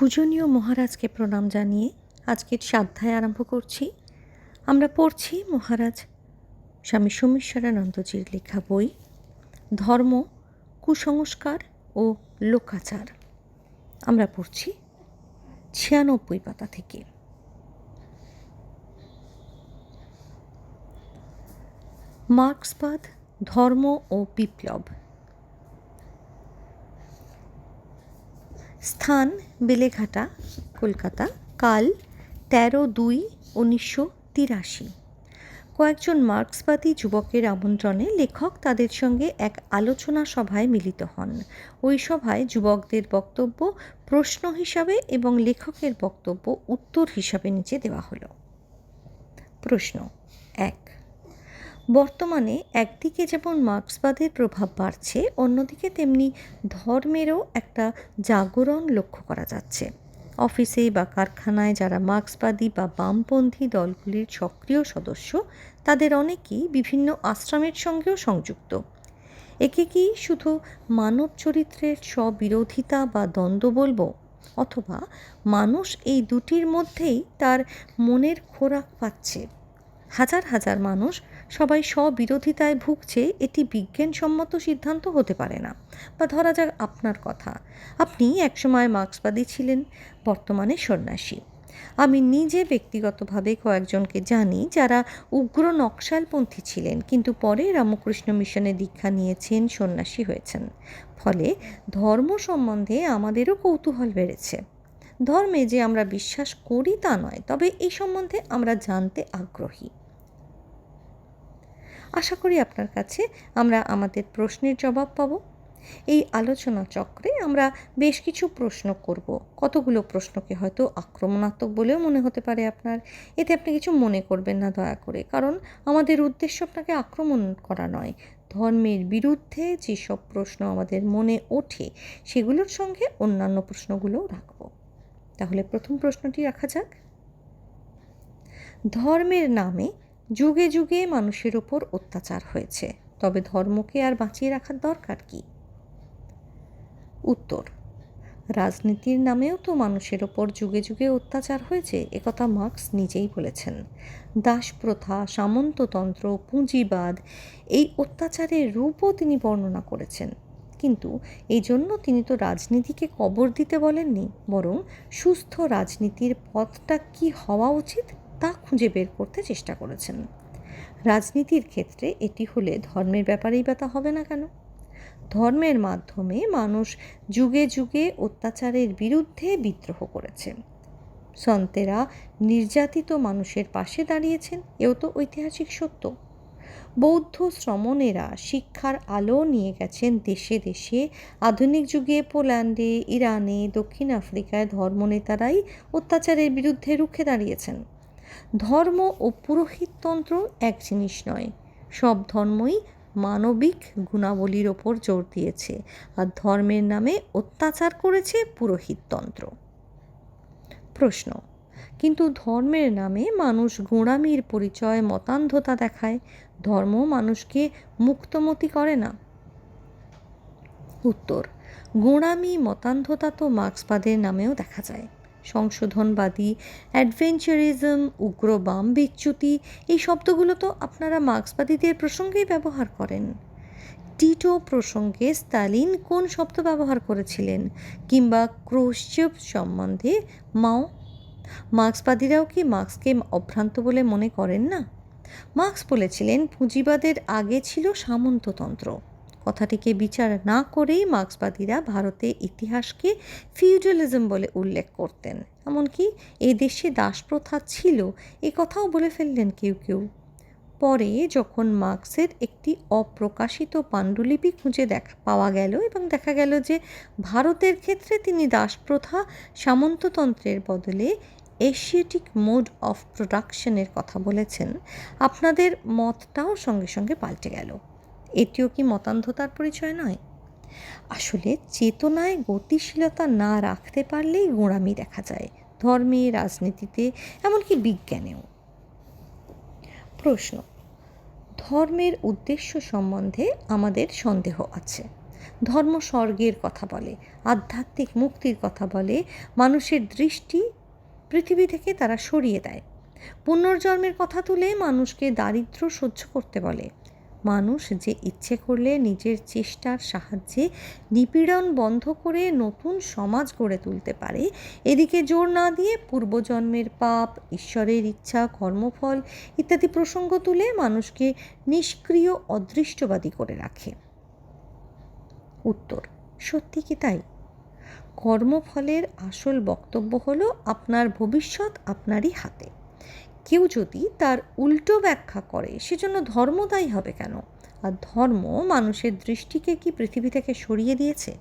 পূজনীয় মহারাজকে প্রণাম জানিয়ে আজকের সাধ্যায় আরম্ভ করছি। আমরা পড়ছি মহারাজ স্বামী সোমেশ্বরানন্দজির লেখা বই, ধর্ম, কুসংস্কার ও লোকাচার। আমরা পড়ছি ছিয়ানব্বই পাতা থেকে। মার্ক্সবাদ, ধর্ম ও বিপ্লব। স্থান, বেলেঘাটা, কলকাতা, কাল তেরো দুই উনিশশো তিরাশি। কয়েকজন মার্ক্সবাদী যুবকের আমন্ত্রণে লেখক তাদের সঙ্গে এক আলোচনা সভায় মিলিত হন। ওই সভায় যুবকদের বক্তব্য, প্রশ্ন হিসাবে এবং লেখকের বক্তব্য উত্তর হিসাবে নিচে দেওয়া হলো। প্রশ্ন এক বর্তমানে একদিকে যেমন মার্ক্সবাদের প্রভাব বাড়ছে, অন্যদিকে তেমনি ধর্মেরও একটা জাগরণ লক্ষ্য করা যাচ্ছে। অফিসে বা কারখানায় যারা মার্ক্সবাদী বা বামপন্থী দলগুলির সক্রিয় সদস্য, তাদের অনেকেই বিভিন্ন আশ্রমের সঙ্গেও সংযুক্ত। একে কি শুধু মানব চরিত্রের স্ববিরোধিতা বা দ্বন্দ্ব বলব? অথবা মানুষ এই দুটির মধ্যেই তার মনের খোরাক পাচ্ছে? হাজার হাজার মানুষ সবাই স্ববিরোধিতায় ভুগছে, এটি বিজ্ঞানসম্মত সিদ্ধান্ত হতে পারে না। বা ধরা যাক আপনার কথা। আপনি একসময় মার্ক্সবাদী ছিলেন, বর্তমানে সন্ন্যাসী। আমি নিজে ব্যক্তিগতভাবে কয়েকজনকে জানি যারা উগ্র নকশালপন্থী ছিলেন, কিন্তু পরে রামকৃষ্ণ মিশনে দীক্ষা নিয়েছেন, সন্ন্যাসী হয়েছেন। ফলে ধর্ম সম্বন্ধে আমাদেরও কৌতূহল বেড়েছে। ধর্মে যে আমরা বিশ্বাস করি তা নয়, তবে এই সম্বন্ধে আমরা জানতে আগ্রহী। আশা করি আপনার কাছে আমরা আমাদের প্রশ্নের জবাব পাবো। এই আলোচনা চক্রে আমরা বেশ কিছু প্রশ্ন করব। কতগুলো প্রশ্নকে হয়তো আক্রমণাত্মক বলেও মনে হতে পারে আপনার। এতে আপনি কিছু মনে করবেন না দয়া করে, কারণ আমাদের উদ্দেশ্য আপনাকে আক্রমণ করা নয়। ধর্মের বিরুদ্ধে যেসব প্রশ্ন আমাদের মনে ওঠে, সেগুলোর সঙ্গে অন্যান্য প্রশ্নগুলোও রাখব। তাহলে প্রথম প্রশ্নটি রাখা যাক। ধর্মের নামে যুগে যুগে মানুষের ওপর অত্যাচার হয়েছে। তবে ধর্মকে আর বাঁচিয়ে রাখার দরকার কি? উত্তর, রাজনীতির নামেও তো মানুষের ওপর যুগে যুগে অত্যাচার হয়েছে একথা মার্কস নিজেই বলেছেন। দাসপ্রথা, সামন্ততন্ত্র, পুঁজিবাদ, এই অত্যাচারের রূপও তিনি বর্ণনা করেছেন। কিন্তু এই জন্য তিনি তো রাজনীতিকে কবর দিতে বলেননি, বরং সুস্থ রাজনীতির পথটা কি হওয়া উচিত তা খুঁজে বের করতে চেষ্টা করেছেন। রাজনীতির ক্ষেত্রে এটি হলে ধর্মের ব্যাপারেই বা তা হবে না কেন? ধর্মের মাধ্যমে মানুষ যুগে যুগে অত্যাচারের বিরুদ্ধে বিদ্রোহ করেছে। সন্তেরা নির্যাতিত মানুষের পাশে দাঁড়িয়েছেন, এও তো ঐতিহাসিক সত্য। বৌদ্ধ শ্রমণেরা শিক্ষার আলো নিয়ে গেছেন দেশে দেশে। আধুনিক যুগে পোল্যান্ডে, ইরানে, দক্ষিণ আফ্রিকায় ধর্মনেতারাই অত্যাচারের বিরুদ্ধে রুখে দাঁড়িয়েছেন। ধর্ম ও পুরোহিততন্ত্র এক জিনিস নয়। সব ধর্মই মানবিক গুণাবলীর ওপর জোর দিয়েছে আর ধর্মের নামে অত্যাচার করেছে পুরোহিততন্ত্র। প্রশ্ন, কিন্তু ধর্মের নামে মানুষ গোঁড়ামির পরিচয়, মতান্ধতা দেখায়, ধর্ম মানুষকে মুক্তমতি করে না? উত্তর, গোঁড়ামি মতান্ধতা তো মার্ক্সবাদের নামেও দেখা যায়। সংশোধনবাদী অ্যাডভেঞ্চারিজম উগ্র বাম বিচ্যুতি, এই শব্দগুলো তো আপনারা মার্ক্সবাদীদের প্রসঙ্গেই ব্যবহার করেন। টিটো প্রসঙ্গে স্টালিন কোন শব্দ ব্যবহার করেছিলেন? কিংবা ক্রোশচেভ সম্বন্ধে মাও? মার্ক্সবাদীরাও কি মার্ক্সকে অভ্রান্ত বলে মনে করেন না? মার্ক্স বলেছিলেন, পুঁজিবাদের আগে ছিল সামন্ততন্ত্র। কথাটিকে বিচার না করেই মার্ক্সবাদীরা ভারতে ইতিহাসকে ফিউডালিজম বলে উল্লেখ করতেন। এমনকি এ দেশে দাসপ্রথা ছিল, এ কথাও বলে ফেললেন কেউ কেউ। পরে যখন মার্ক্সের একটি অপ্রকাশিত পাণ্ডুলিপি খুঁজে দেখা, পাওয়া গেল এবং দেখা গেল যে ভারতের ক্ষেত্রে তিনি দাসপ্রথা সামন্ততন্ত্রের বদলে এশিয়াটিক মোড অফ প্রোডাকশনের কথা বলেছেন, আপনাদের মতটাও সঙ্গে সঙ্গে পাল্টে গেল। এটিও কি মতান্ধতার পরিচয় নয়? আসলে চেতনায় গতিশীলতা না রাখতে পারলেই গোঁড়ামি দেখা যায়, ধর্মে, রাজনীতিতে, এমনকি বিজ্ঞানেও। প্রশ্ন, ধর্মের উদ্দেশ্য সম্বন্ধে আমাদের সন্দেহ আছে। ধর্ম স্বর্গের কথা বলে, আধ্যাত্মিক মুক্তির কথা বলে, মানুষের দৃষ্টি পৃথিবী থেকে তারা সরিয়ে দেয়। পুনর্জন্মের কথা তুলে মানুষকে দারিদ্র সহ্য করতে বলে মানুষ যে ইচ্ছে করলে নিজের চেষ্টার সাহায্যে নিপীড়ন বন্ধ করে নতুন সমাজ গড়ে তুলতে পারে। এদিকে জোর না দিয়ে পূর্বজন্মের পাপ, ঈশ্বরের ইচ্ছা, কর্মফল ইত্যাদি প্রসঙ্গ তুলে মানুষকে নিষ্ক্রিয়, অদৃষ্টবাদী করে রাখে। উত্তর, সত্যি কি তাই? কর্মফলের আসল বক্তব্য হলো, আপনার ভবিষ্যৎ আপনারই হাতে। কেউ যদি তার উল্টো ব্যাখ্যা করে, সেজন্য ধর্ম দায়ী হবে কেন? আর ধর্ম মানুষের দৃষ্টিকে কি পৃথিবী থেকে সরিয়ে দিয়েছে?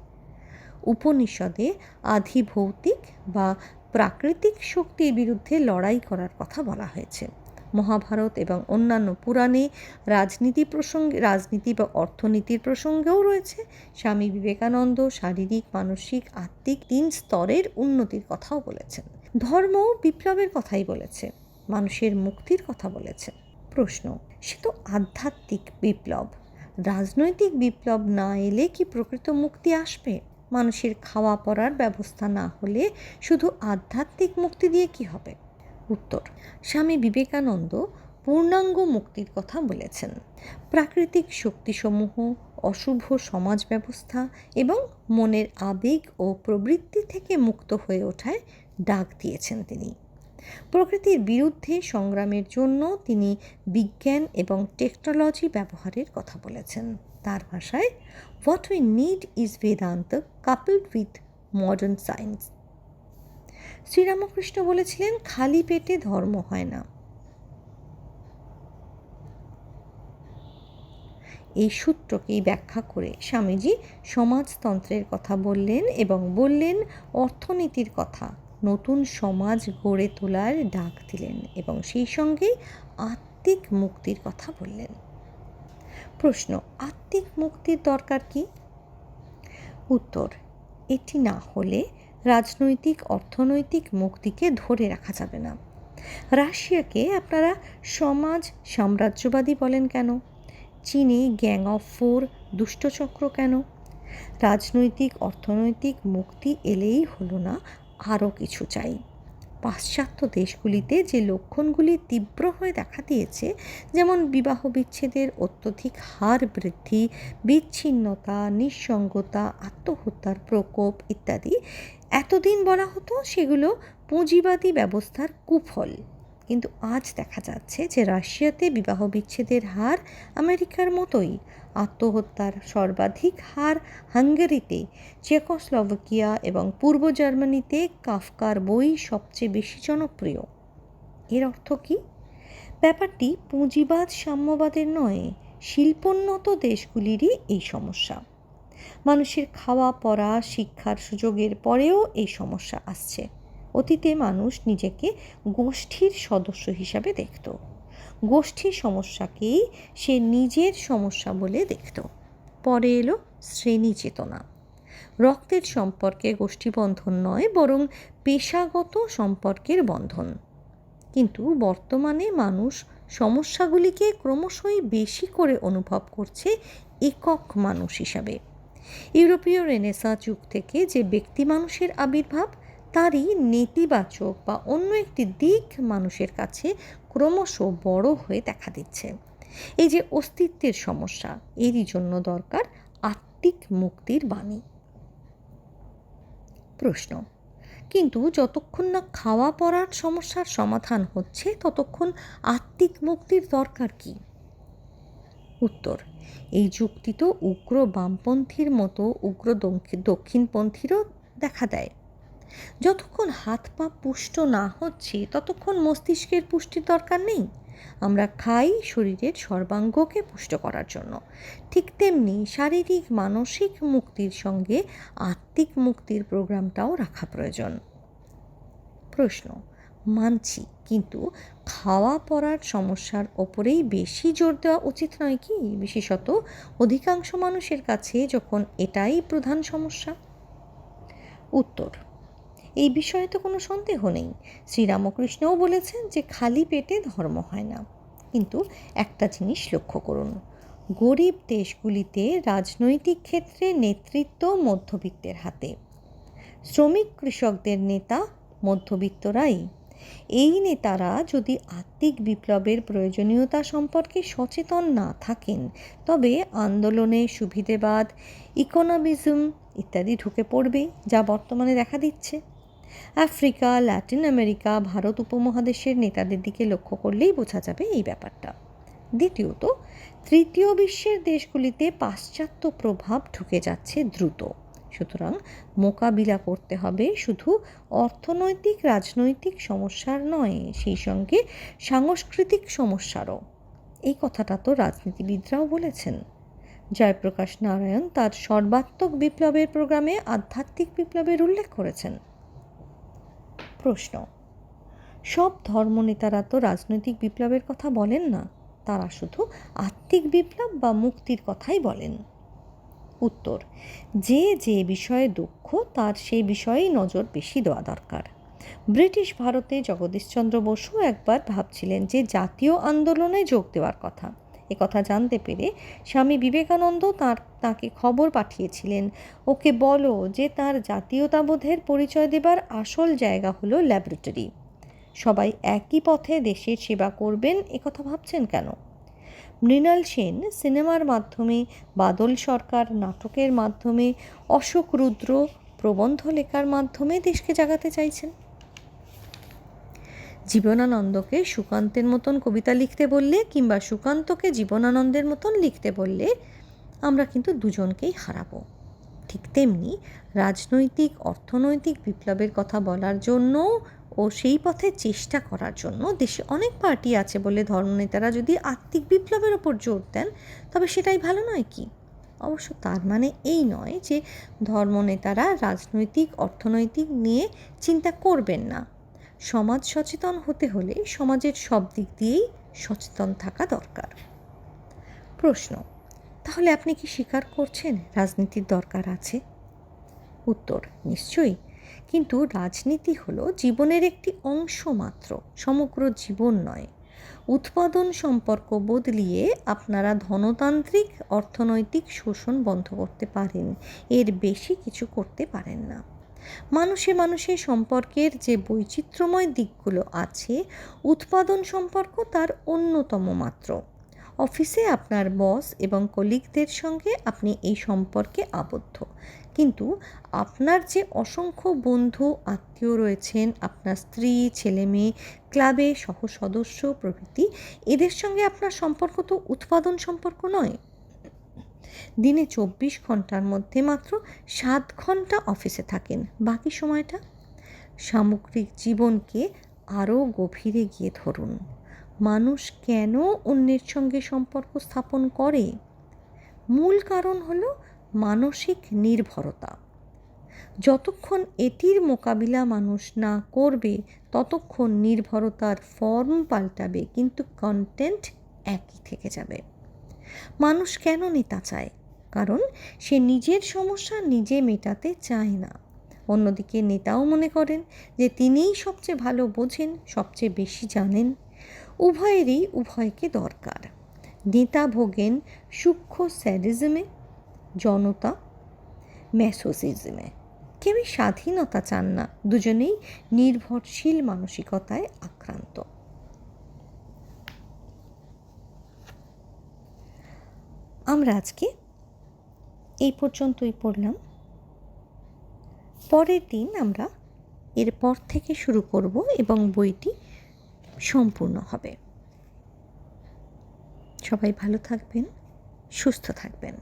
উপনিষদে আধিভৌতিক বা প্রাকৃতিক শক্তির বিরুদ্ধে লড়াই করার কথা বলা হয়েছে। মহাভারত এবং অন্যান্য পুরাণে রাজনীতি প্রসঙ্গে, রাজনীতি বা অর্থনীতির প্রসঙ্গেও রয়েছে। স্বামী বিবেকানন্দ শারীরিক, মানসিক, আত্মিক তিন স্তরের উন্নতির কথাও বলেছেন। ধর্ম বিপ্লবের কথাই বলেছে। মানুষের মুক্তির কথা বলেছে। প্রশ্ন, সে তো আধ্যাত্মিক বিপ্লব। রাজনৈতিক বিপ্লব না এলে কি প্রকৃত মুক্তি আসবে? মানুষের খাওয়া পড়ার ব্যবস্থা না হলে শুধু আধ্যাত্মিক মুক্তি দিয়ে কি হবে? উত্তর, স্বামী বিবেকানন্দ পূর্ণাঙ্গ মুক্তির কথা বলেছেন। প্রাকৃতিক শক্তিসমূহ, অশুভ সমাজ ব্যবস্থা এবং মনের আবেগ ও প্রবৃত্তি থেকে মুক্ত হয়ে ওঠায় ডাক দিয়েছেন তিনি। প্রকৃতির বিরুদ্ধে সংগ্রামের জন্য তিনি বিজ্ঞান এবং টেকনোলজি ব্যবহারের কথা বলেছেন। তার ভাষায় what we need is Vedanta coupled with modern science Sri Ramakrishna বলেছিলেন, খালি পেটে ধর্ম হয় না। এই সূত্রকেই ব্যাখ্যা করে স্বামীজি সমাজতন্ত্রের কথা বললেন এবং বললেন, অর্থনীতির কথা। নতুন সমাজ গড়ে তোলার ডাক দিলেন এবং সেই সঙ্গে আত্মিক মুক্তির কথা বললেন। প্রশ্ন, আত্মিক মুক্তির দরকার কি? উত্তর, এটি না হলে রাজনৈতিক, অর্থনৈতিক মুক্তিকে ধরে রাখা যাবে না। রাশিয়াকে আপনারা সমাজ সাম্রাজ্যবাদী বলেন কেন? চীনে গ্যাং অফ ফোর দুষ্টচক্র কেন? রাজনৈতিক, অর্থনৈতিক মুক্তি এলেই হলো না আরও কিছু চাই। পাশ্চাত্য দেশগুলিতে যে লক্ষণগুলি তীব্র হয়ে দেখা দিয়েছে, যেমন বিবাহ বিচ্ছেদের অত্যধিক হার বৃদ্ধি, বিচ্ছিন্নতা, নিঃসঙ্গতা, আত্মহত্যার প্রকোপ ইত্যাদি, এতদিন বলা হতো সেগুলো পুঁজিবাদী ব্যবস্থার কুফল। কিন্তু আজ দেখা যাচ্ছে যে রাশিয়াতে বিবাহ বিচ্ছেদের হার আমেরিকার মতোই। আত্মহত্যার সর্বাধিক হার হাঙ্গেরিতে। চেকোস্লোভাকিয়া এবং পূর্ব জার্মানিতে কাফকার বই সবচেয়ে বেশি জনপ্রিয়। এর অর্থ কী? ব্যাপারটি পুঁজিবাদ, সাম্যবাদের নয়, শিল্পোন্নত দেশগুলিরই এই সমস্যা। মানুষের খাওয়া, পড়া, শিক্ষার সুযোগের পরেও এই সমস্যা আসছে। অতীতে মানুষ নিজেকে গোষ্ঠীর সদস্য হিসাবে দেখত। গোষ্ঠীর সমস্যাকেই সে নিজের সমস্যা বলে দেখত। পরে এলো শ্রেণি চেতনা। রক্তের সম্পর্কে গোষ্ঠীবন্ধন নয়, বরং পেশাগত সম্পর্কের বন্ধন। কিন্তু বর্তমানে মানুষ সমস্যাগুলিকে ক্রমশই বেশি করে অনুভব করছে একক মানুষ হিসাবে। ইউরোপীয় রেনেসা যুগ থেকে যে ব্যক্তি মানুষের আবির্ভাব তারই নেতিবাচক বা অন্য একটি দিক মানুষের কাছে ক্রমশ বড় হয়ে দেখা দিচ্ছে। এই যে অস্তিত্বের সমস্যা, এরই জন্য দরকার আত্মিক মুক্তির বাণী। প্রশ্ন, কিন্তু যতক্ষণ না খাওয়া পড়ার সমস্যার সমাধান হচ্ছে, ততক্ষণ আত্মিক মুক্তির দরকার কি? উত্তর, এই যুক্তি তো উগ্র বামপন্থীর মতো উগ্র দক্ষিণপন্থীরও দেখা দেয়। যতক্ষণ হাত পা পুষ্ট না হচ্ছে, ততক্ষণ মস্তিষ্কের পুষ্টির দরকার নেই। আমরা খাই শরীরের সর্বাঙ্গকে পুষ্ট করার জন্য। ঠিক তেমনি শারীরিক, মানসিক মুক্তির সঙ্গে আত্মিক মুক্তির প্রোগ্রামটাও রাখা প্রয়োজন। প্রশ্ন, মানছি, কিন্তু খাওয়া পড়ার সমস্যার ওপরেই বেশি জোর দেওয়া উচিত নয় কি? বিশেষত অধিকাংশ মানুষের কাছে যখন এটাই প্রধান সমস্যা। উত্তর এই বিষয়ে তো কোনো সন্দেহ নেই। শ্রীরামকৃষ্ণও বলেছেন যে খালি পেটে ধর্ম হয় না। কিন্তু একটা জিনিস লক্ষ্য করুন, গরিব দেশগুলিতে রাজনৈতিক ক্ষেত্রে নেতৃত্ব মধ্যবিত্তের হাতে। শ্রমিক কৃষকদের নেতা মধ্যবিত্তরাই। এই নেতারা যদি আত্মিক বিপ্লবের প্রয়োজনীয়তা সম্পর্কে সচেতন না থাকেন, তবে আন্দোলনে সুবিধেবাদ, ইকোনমিজম ইত্যাদি ঢুকে পড়বে, যা বর্তমানে দেখা দিচ্ছে। আফ্রিকা ল্যাটিন আমেরিকা, ভারত উপমহাদেশের নেতাদের দিকে লক্ষ্য করলেই বোঝা যাবে এই ব্যাপারটা। দ্বিতীয়ত, তৃতীয় বিশ্বের দেশগুলিতে পাশ্চাত্য প্রভাব ঢুকে যাচ্ছে দ্রুত। সুতরাং মোকাবিলা করতে হবে, শুধু অর্থনৈতিক, রাজনৈতিক সমস্যার নয়, সেই সঙ্গে সাংস্কৃতিক সমস্যারও। এই কথাটা তো রাজনীতিবিদরাও বলেছেন। জয়প্রকাশ নারায়ণ তার সর্বাত্মক বিপ্লবের প্রোগ্রামে আধ্যাত্মিক বিপ্লবের উল্লেখ করেছেন। প্রশ্ন। সব ধর্মনেতারা তো রাজনৈতিক বিপ্লবের কথা বলেন না, তারা শুধু আত্মিক বিপ্লব বা মুক্তির কথাই বলেন। উত্তর, যে যে বিষয়ে দক্ষ তার সেই বিষয়েই নজর বেশি দেওয়া দরকার। ব্রিটিশ ভারতে জগদীশচন্দ্র বসু একবার ভাবছিলেন যে জাতীয় আন্দোলনে যোগ দেওয়ার কথা। কথা জানতে পেরে স্বামী বিবেকানন্দ তার, তাকে খবর পাঠিয়েছিলেন। ওকে বলো যে তার জাতীয়তাবোধের পরিচয় দেবার আসল জায়গা হলো ল্যাবরেটরি। সবাই একই পথে দেশের সেবা করবেন একথা ভাবছেন কেন? মৃণাল সেন সিনেমার মাধ্যমে, বাদল সরকার নাটকের মাধ্যমে, অশোক রুদ্র প্রবন্ধ লেখার মাধ্যমে দেশকে জাগাতে চাইছেন। জীবনানন্দকে সুকান্তের মতন কবিতা লিখতে বললে কিংবা সুকান্তকে জীবনানন্দের মতন লিখতে বললে আমরা কিন্তু দুজনকেই হারাবো। ঠিক তেমনি রাজনৈতিক, অর্থনৈতিক বিপ্লবের কথা বলার জন্য ও সেই পথে চেষ্টা করার জন্য দেশে অনেক পার্টি আছে বলে ধর্মনেতারা যদি আত্মিক বিপ্লবের ওপর জোর দেন, তবে সেটাই ভালো নয় কি? অবশ্য তার মানে এই নয় যে ধর্মনেতারা রাজনৈতিক, অর্থনৈতিক নিয়ে চিন্তা করবেন না। সমাজ সচেতন হতে হলে সমাজের সব দিক দিয়েই সচেতন থাকা দরকার। প্রশ্ন, তাহলে আপনি কি স্বীকার করছেন রাজনীতির দরকার আছে? উত্তর, নিশ্চয়ই। কিন্তু রাজনীতি হলো জীবনের একটি অংশ মাত্র, সমগ্র জীবন নয়। উৎপাদন সম্পর্ক বদলিয়ে আপনারা ধনতান্ত্রিক, অর্থনৈতিক শোষণ বন্ধ করতে পারেন। এর বেশি কিছু করতে পারেন না। মানুষে মানুষের সম্পর্কের যে বৈচিত্র্যময় দিকগুলো আছে, উৎপাদন সম্পর্ক তার অন্যতম মাত্র। অফিসে আপনার বস এবং কলিগদের সঙ্গে আপনি এই সম্পর্কে আবদ্ধ। কিন্তু আপনার যে অসংখ্য বন্ধু, আত্মীয় রয়েছেন, আপনার স্ত্রী, ছেলে মেয়ে, ক্লাবে সহ সদস্য প্রভৃতি, এদের সঙ্গে আপনার সম্পর্ক তো উৎপাদন সম্পর্ক নয়। দিনে চব্বিশ ঘণ্টার মধ্যে মাত্র সাত ঘণ্টা অফিসে থাকেন। বাকি সময়টা? সামগ্রিক জীবনকে আরও গভীরে গিয়ে ধরুন। মানুষ কেন অন্যের সঙ্গে সম্পর্ক স্থাপন করে? মূল কারণ হল মানসিক নির্ভরতা। যতক্ষণ এটির মোকাবিলা মানুষ না করবে, ততক্ষণ নির্ভরতার ফর্ম পাল্টাবে, কিন্তু কন্টেন্ট একই থেকে যাবে। মানুষ কেন নেতা চায়? কারণ সে নিজের সমস্যা নিজে মেটাতে চায় না। অন্যদিকে নেতাও মনে করেন যে তিনিই সবচেয়ে ভালো বোঝেন, সবচেয়ে বেশি জানেন। উভয়েরই উভয়কে দরকার। নেতা ভোগেন সূক্ষ্ম স্যাডিজমে, জনতা ম্যাসোসিজমে। কেউই স্বাধীনতা চান না, দুজনেই নির্ভরশীল মানসিকতায় আক্রান্ত। আমরা আজকে এই পর্যন্তই পড়লাম। পরের দিন আমরা এরপর থেকে শুরু করব এবং বইটি সম্পূর্ণ হবে। সবাই ভালো থাকবেন, সুস্থ থাকবেন।